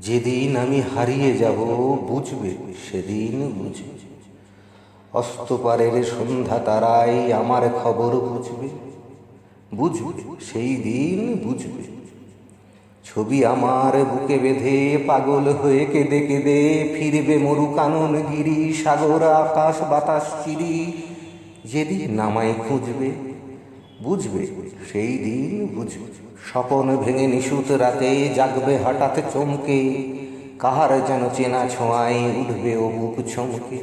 যেদিন আমি হারিয়ে যাব, বুঝবে, সেদিন বুঝবে। অস্তপারের সন্ধ্যা তারাই আমার খবর বুঝবে বুঝবে সেই দিন বুঝবে। ছবি আমার বুকে বেঁধে পাগল হয়ে কেঁদে কেঁদে ফিরবে মরু কানন গিরি, সাগর, আকাশ, বাতাস, চিরি। যেদিন নামায় খুঁজবে বুঝবে, সেই দিন বুঝবে। স্বপন ভেঙে নিশুত রাতে জাগবে হঠাৎ চমকে, কাহার যেন চেনা ছোঁয়ায় উঠবে ও বুক চমকে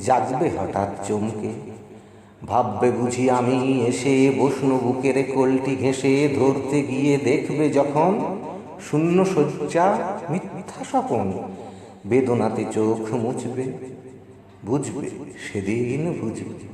জাগবে হঠাৎ চমকে, ভাববে বুঝি আমি এসে বসনু বুকের কোলটি ঘেঁষে, ধরতে গিয়ে দেখবে যখন শূন্য শয্যা মিথ্যা স্বপন বেদনাতে চোখ মুছবে। বুঝবে, সেদিন বুঝবে।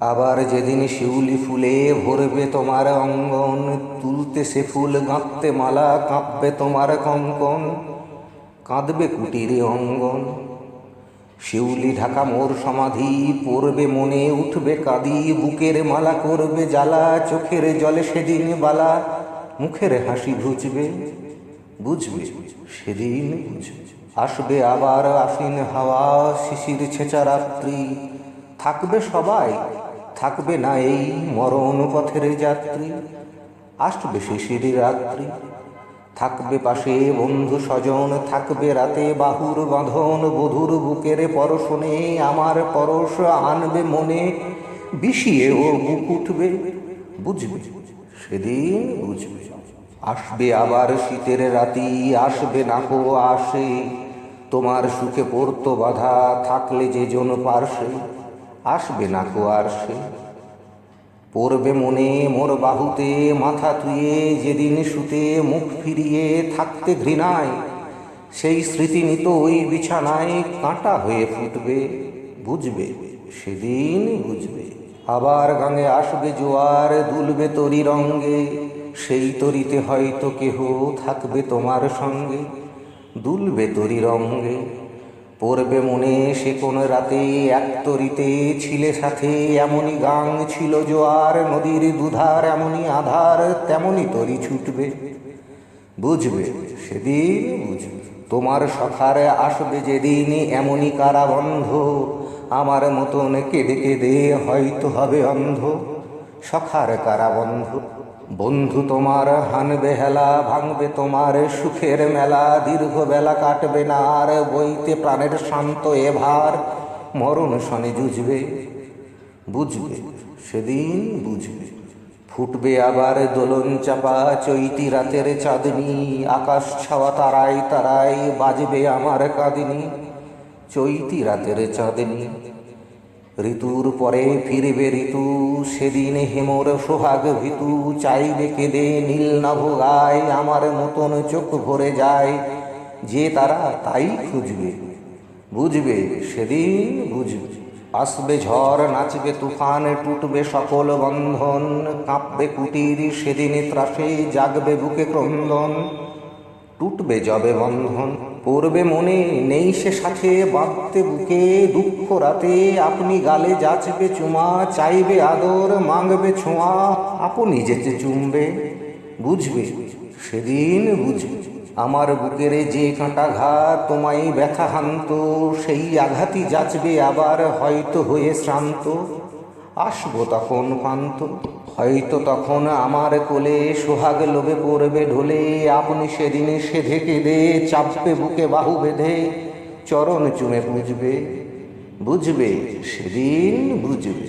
আবার যেদিন শিউলি ফুলে ভরবে তোমার অঙ্গন, তুলতে সে ফুল গাঁথতে মালা কাঁপবে তোমার কঙ্কন। কাঁদবে কুটিরে অঙ্গন। শিউলি ঢাকা মোর সমাধি, পড়বে মনে, উঠবে কাঁদি, বুকের মালা করবে জ্বালা, চোখের জলে সেদিন বালা, মুখের হাসি ঘুচবে, বুঝবে সেদিন আসবে আবার আফিন হাওয়া, শিশির ছেঁচা রাত্রি, থাকবে সবাই থাকবে না এই মরণ পথের যাত্রী, আসবে শিশির রাত্রি। থাকবে পাশে বন্ধু স্বজন, থাকবে রাতে বাহুর বাঁধন, বধুর বুকের পরশনে আমার পরশ আনবে মনে। বিষিয়ে ও বুক উঠবে, বুঝবে, সেদিন বুঝবে। আসবে আবার শীতের রাতি, আসবে না কো আসে। তোমার সুখে পড়তো বাধা, থাকলে যে জন পার্শ্বে আসবে না কো আর সে। পড়বে মনে মোর বাহুতে, মাথা তুয়ে যেদিন শুতে মুখ ফিরিয়ে থাকতে ঘৃণায়, সেই স্মৃতি নিত ওই বিছানায় কাঁটা হয়ে ফুটবে, বুঝবে, সেদিন বুঝবে। আবার গাঙে আসবে জোয়ার, দুলবে তরি রঙ্গে, সেই তরিতে হয়তো কেহ থাকবে তোমার সঙ্গে, দুলবে তরি রঙ্গে। পড়বে মনে সে কোন রাতে, এক তরিতে ছিলে সাথে এমনই গাং ছিল জোয়ার, নদীর দুধার এমনই আধার, তেমনই তরি ছুটবে। বুঝবে, সেদিন বুঝবে, তোমার সখার আসবে যেদিন এমনই কারাবন্ধ, আমার মতন কেঁদে কেঁদে হয়তো হবে অন্ধ, সখার কারাবন্ধ। বন্ধু, তোমার হানবে হেলা ভাঙবে, তোমার সুখের মেলা দীর্ঘ বেলা কাটবে না, আর বইতে প্রাণের শান্ত এভার ভার মরণ শনে জুঝবে বুঝবে, সেদিন বুঝবে। ফুটবে আবার দোলন চাপা, চৈতি রাতের চাঁদনি, আকাশ ছাওয়া তারাই তারাই বাজবে আমার কাঁদিনি, চৈতি রাতের চাঁদনি। ঋতুর পরে ফিরবে ঋতু, সেদিন হেমর সোহাগ ভিতু, চাইবে কেঁদে নীল নভ গায়, আমার মতন চোখ ভরে যায়। যে তারা তাই খুঁজবে, বুঝবে, সেদিন বুঝবে। আসবে ঝড়, নাচবে তুফান, টুটবে সকল বন্ধন, কাঁপবে কুটির, সেদিন ত্রাসে জাগবে বুকে ক্রন্দন। টুটবে জবে বন্ধন। পড়বে মনে নেই সে সাথে বাঁধতে বুকে দুঃখ রাতে। আপনি গালে যাচবে চুমা, চাইবে আদর মাংবে ছোঁয়া, আপনি যেতে চুমবে। বুঝবে, সেদিন বুঝবে। আমার বুকের যে কাঁটা ঘাত তোমায় ব্যথা হান্ত সেই আঘাতই যাচবে আবার হয়তো হয়ে শ্রান্ত। আসব তখন পান্ত হয়তো তখন আমার কোলে সোহাগ লোভে পড়বে ঢোলে, আপনি সেদিন সেধে কেঁদে চাপবে বুকে বাহু বেঁধে, চরণ চুমে বুঝবে বুঝবে, সেদিন বুঝবে।